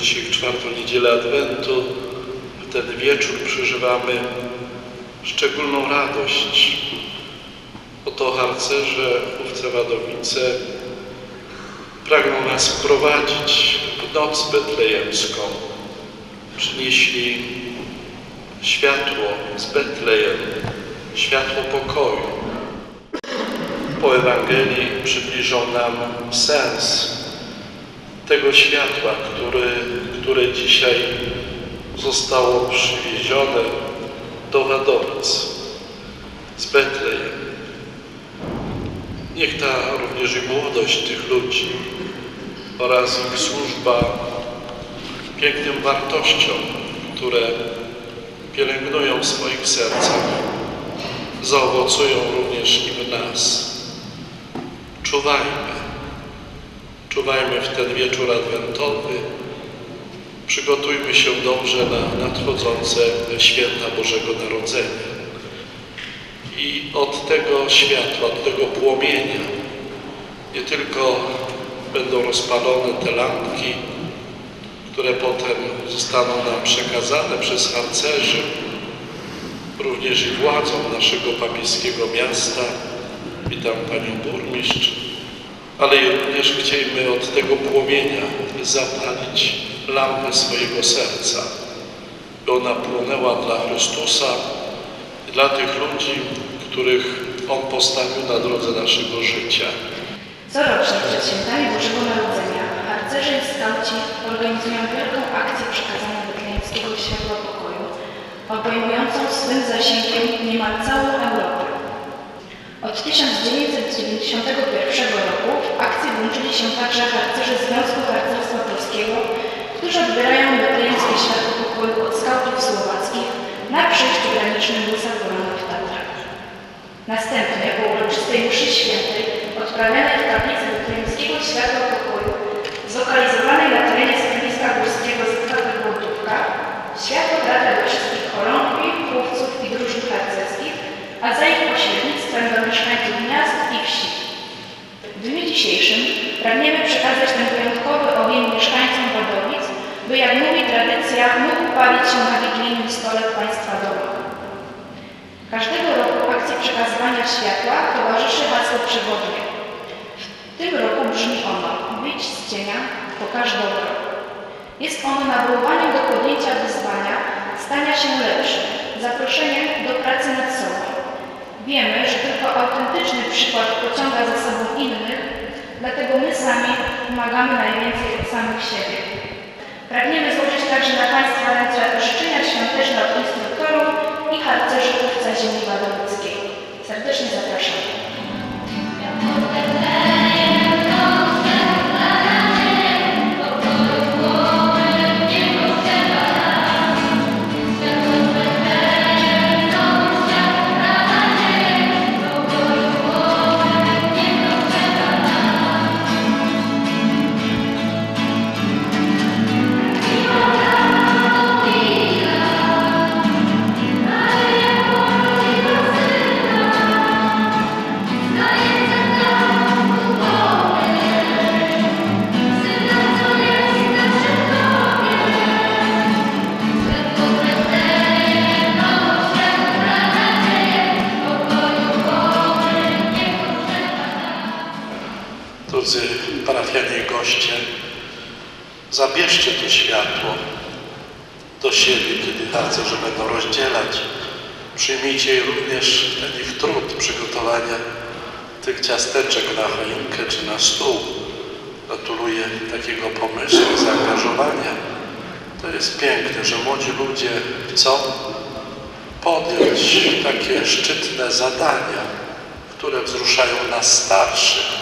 dzisiaj w czwartą niedzielę Adwentu, w ten wieczór przeżywamy szczególną radość. Oto harcerze, chówce Wadowice pragną nas wprowadzić w noc betlejemską. Przynieśli światło z Betlejem, światło pokoju. Po Ewangelii przybliżą nam sens tego światła, który, które dzisiaj zostało przywiezione do Wadowic z Betlejem. Niech ta również i młodość tych ludzi oraz ich służba pięknym wartościom, które pielęgnują w swoich sercach, zaowocują również i w nas. Czuwajmy, czuwajmy w ten wieczór adwentowy, przygotujmy się dobrze na nadchodzące święta Bożego Narodzenia. I od tego światła, od tego płomienia nie tylko będą rozpalone te lampki, które potem zostaną nam przekazane przez harcerzy, również i władzą naszego papieskiego miasta, witam Panią Burmistrz, ale również chcielibyśmy od tego płomienia zapalić lampę swojego serca, by ona płonęła dla Chrystusa dla tych ludzi, których On postawił na drodze naszego życia. Corocznie przed świętami Bożego Narodzenia harcerze i skauci organizują wielką akcję przekazania betlejemskiego światła pokoju, obejmującą swym zasięgiem niemal całą Europę. Od 1991 roku w akcji włączyli się także harcerze Związku Harcerstwa Polskiego, którzy odbierają betlejemskie światło pokoju od skautów słowackich na przejściu granicznym Łysa Polana w Tatrach. Następnie po uroczystej mszy świętej odprawianej w kaplicy betlejemskiego światła pokoju dzisiejszym pragniemy przekazać ten wyjątkowy ogień mieszkańcom Wadowic, by jak mówi tradycja mógł palić się na wigilijnym stole Państwa domach. Każdego roku akcji przekazywania światła towarzyszy hasło przewodnie. W tym roku brzmi ono Wyjdź z cienia, pokaż dobro. Jest ono nawoływaniem do podjęcia wyzwania, stania się lepszym, zaproszeniem do pracy nad sobą. Wiemy, że tylko autentyczny przykład sami wymagamy najwięcej od samych siebie. Pragniemy złożyć także na Państwa ręce życzenia świąteczne od instruktorów i harcerzy Chówca Ziemi Wadowickiej. Serdecznie zapraszamy. Drodzy parafianie i goście, zabierzcie to światło do siebie, kiedy harcerze będą rozdzielać. Przyjmijcie również ten ich trud przygotowania tych ciasteczek na choinkę czy na stół. Gratuluję takiego pomysłu, zaangażowania. To jest piękne, że młodzi ludzie chcą podjąć takie szczytne zadania, które wzruszają nas starszych.